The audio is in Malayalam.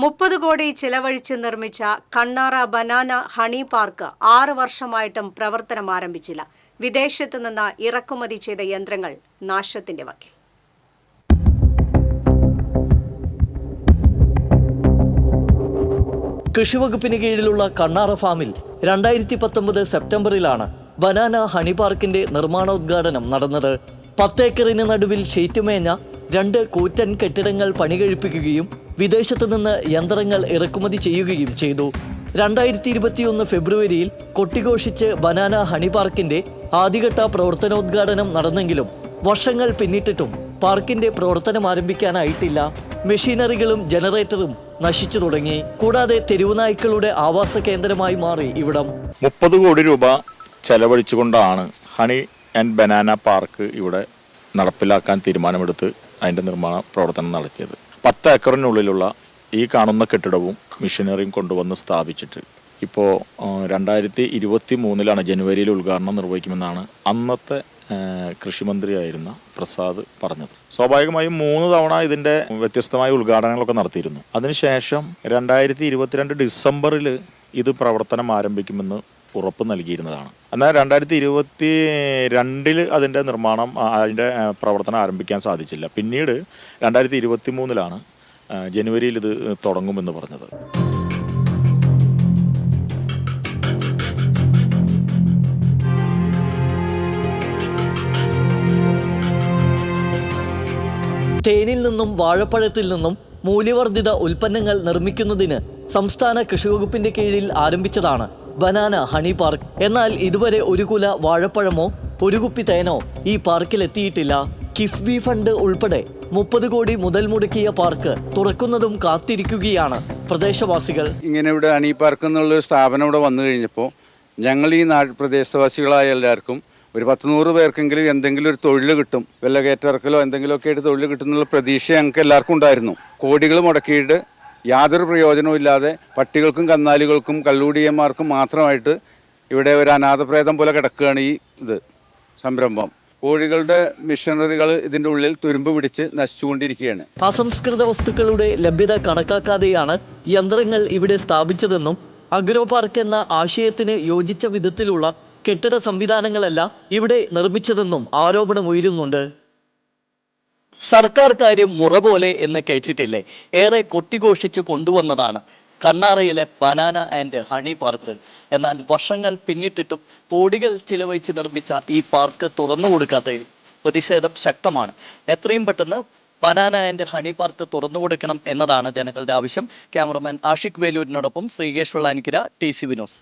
മുപ്പത് കോടി ചിലവഴിച്ച് നിർമ്മിച്ച കണ്ണാറ ബനാന ഹണി പാർക്ക് ആറ് വർഷമായിട്ടും പ്രവർത്തനം ആരംഭിച്ചില്ല. വിദേശത്തു നിന്ന് ഇറക്കുമതി ചെയ്ത യന്ത്രങ്ങൾ നാശത്തിന്റെ വക്കിൽ. കൃഷിവകുപ്പിന് കീഴിലുള്ള കണ്ണാറ ഫാമിൽ രണ്ടായിരത്തി പത്തൊമ്പത് സെപ്റ്റംബറിലാണ് ബനാന ഹണി പാർക്കിന്റെ നിർമ്മാണോദ്ഘാടനം നടന്നത്. പത്തേക്കറിന് നടുവിൽ ഷീറ്റുമേഞ്ഞ രണ്ട് കൂറ്റൻ കെട്ടിടങ്ങൾ പണികഴിപ്പിക്കുകയും വിദേശത്തു നിന്ന് യന്ത്രങ്ങൾ ഇറക്കുമതി ചെയ്യുകയും ചെയ്തു. രണ്ടായിരത്തി ഇരുപത്തിയൊന്ന് ഫെബ്രുവരിയിൽ കൊട്ടിഘോഷിച്ച് ബനാന ഹണി പാർക്കിന്റെ ആദ്യഘട്ട പ്രവർത്തനോദ്ഘാടനം നടന്നെങ്കിലും വർഷങ്ങൾ പിന്നിട്ടിട്ടും പാർക്കിന്റെ പ്രവർത്തനം ആരംഭിക്കാനായിട്ടില്ല. മെഷീനറികളും ജനറേറ്ററും നശിച്ചു തുടങ്ങി. കൂടാതെ തെരുവുനായ്ക്കളുടെ ആവാസ കേന്ദ്രമായി മാറി ഇവിടം. മുപ്പത് കോടി രൂപ ചെലവഴിച്ചുകൊണ്ടാണ് ഹണി ആൻഡ് ബനാന പാർക്ക് ഇവിടെ നടപ്പിലാക്കാൻ തീരുമാനമെടുത്ത് അതിന്റെ നിർമ്മാണ പ്രവർത്തനം നടത്തിയത്. പത്ത് ഏക്കറിനുള്ളിലുള്ള ഈ കാണുന്ന കെട്ടിടവും മിഷനറിയും കൊണ്ടുവന്ന് സ്ഥാപിച്ചിട്ട് ഇപ്പോൾ രണ്ടായിരത്തി ഇരുപത്തി മൂന്നിലാണ് ജനുവരിയിൽ ഉദ്ഘാടനം നിർവഹിക്കുമെന്നാണ് അന്നത്തെ കൃഷിമന്ത്രിയായിരുന്ന പ്രസാദ് പറഞ്ഞത്. സ്വാഭാവികമായും മൂന്ന് തവണ ഇതിന്റെ വ്യത്യസ്തമായ ഉദ്ഘാടനങ്ങളൊക്കെ നടത്തിയിരുന്നു. അതിനുശേഷം രണ്ടായിരത്തി ഇരുപത്തിരണ്ട് ഡിസംബറിൽ ഇത് പ്രവർത്തനം ആരംഭിക്കുമെന്ന് ഉറപ്പ് നൽകിയിരുന്നതാണ്. എന്നാൽ രണ്ടായിരത്തി ഇരുപത്തി രണ്ടിൽ അതിന്റെ നിർമ്മാണം അതിന്റെ പ്രവർത്തനം ആരംഭിക്കാൻ സാധിച്ചില്ല. പിന്നീട് രണ്ടായിരത്തി ഇരുപത്തി മൂന്നിലാണ് ജനുവരിയിൽ ഇത് തുടങ്ങുമെന്ന് പറഞ്ഞത്. തേനിൽ നിന്നും വാഴപ്പഴത്തിൽ നിന്നും മൂല്യവർദ്ധിത ഉൽപ്പന്നങ്ങൾ നിർമ്മിക്കുന്നതിന് സംസ്ഥാന കൃഷിവകുപ്പിന്റെ കീഴിൽ ആരംഭിച്ചതാണ് ബനാന ഹണി പാർക്ക്. എന്നാൽ ഇതുവരെ ഒരു കുല വാഴപ്പഴമോ ഒരു കുപ്പി തേനോ ഈ പാർക്കിൽ എത്തിയിട്ടില്ല കിഫ്ബി ഫണ്ട് ഉൾപ്പെടെ മുപ്പത് കോടി മുതൽ മുടക്കിയ പാർക്ക് തുറക്കുന്നതും കാത്തിരിക്കുകയാണ് പ്രദേശവാസികൾ. ഇങ്ങനെ ഇവിടെ ഹണി പാർക്ക് എന്നുള്ള സ്ഥാപനം ഇവിടെ വന്നു കഴിഞ്ഞപ്പോൾ ഞങ്ങൾ ഈ നാ പ്രദേശവാസികളായ എല്ലാവർക്കും ഒരു പത്ത് നൂറ് പേർക്കെങ്കിലും എന്തെങ്കിലും ഒരു തൊഴിൽ കിട്ടും വല്ല കയറ്റിറക്കലോ എന്തെങ്കിലുമൊക്കെ ആയിട്ട് തൊഴിൽ കിട്ടുന്നുള്ള പ്രതീക്ഷ ഞങ്ങൾക്ക് എല്ലാവർക്കും ഉണ്ടായിരുന്നു. കോടികൾ മുടക്കിയിട്ട് യാതൊരു പ്രയോജനവും ഇല്ലാതെ പട്ടികൾക്കും കന്നാലികൾക്കും കല്ലൂടിയന്മാർക്കും മാത്രമായിട്ട് ഇവിടെ ഒരു അനാഥപ്രേതം പോലെ കിടക്കുകയാണ് ഈ ഇത് സംരംഭം. കോഴികളുടെ മിഷനറികൾ ഇതിന്റെ ഉള്ളിൽ തുരുമ്പ് പിടിച്ച് നശിച്ചുകൊണ്ടിരിക്കുകയാണ്. അസംസ്കൃത വസ്തുക്കളുടെ ലഭ്യത കണക്കാക്കാതെയാണ് യന്ത്രങ്ങൾ ഇവിടെ സ്ഥാപിച്ചതെന്നും അഗ്രോ പാർക്ക് എന്ന ആശയത്തിന് യോജിച്ച വിധത്തിലുള്ള കെട്ടിട സംവിധാനങ്ങളല്ല ഇവിടെ നിർമ്മിച്ചതെന്നും ആരോപണം ഉയരുന്നുണ്ട് സർക്കാർ കാര്യം മുറ പോലെ എന്ന് കേട്ടിട്ടില്ലേ? ഏറെ കൊട്ടിഘോഷിച്ച് കൊണ്ടുവന്നതാണ് കണ്ണാറയിലെ ബനാന ആൻഡ് ഹണി പാർക്ക്. എന്നാൽ വർഷങ്ങൾ പിന്നിട്ടിട്ടും കോടികൾ ചിലവഴിച്ച് നിർമ്മിച്ച ഈ പാർക്ക് തുറന്നു കൊടുക്കാത്തതിൽ പ്രതിഷേധം ശക്തമാണ്. എത്രയും പെട്ടെന്ന് ബനാന ആൻഡ് ഹണി പാർക്ക് തുറന്നു കൊടുക്കണം എന്നതാണ് ജനങ്ങളുടെ ആവശ്യം. ക്യാമറമാൻ ആഷിഖ് വേലൂരിനോടൊപ്പം ശ്രീകേഷ് വെള്ളാനിക്കര ടി സി വിനോസ്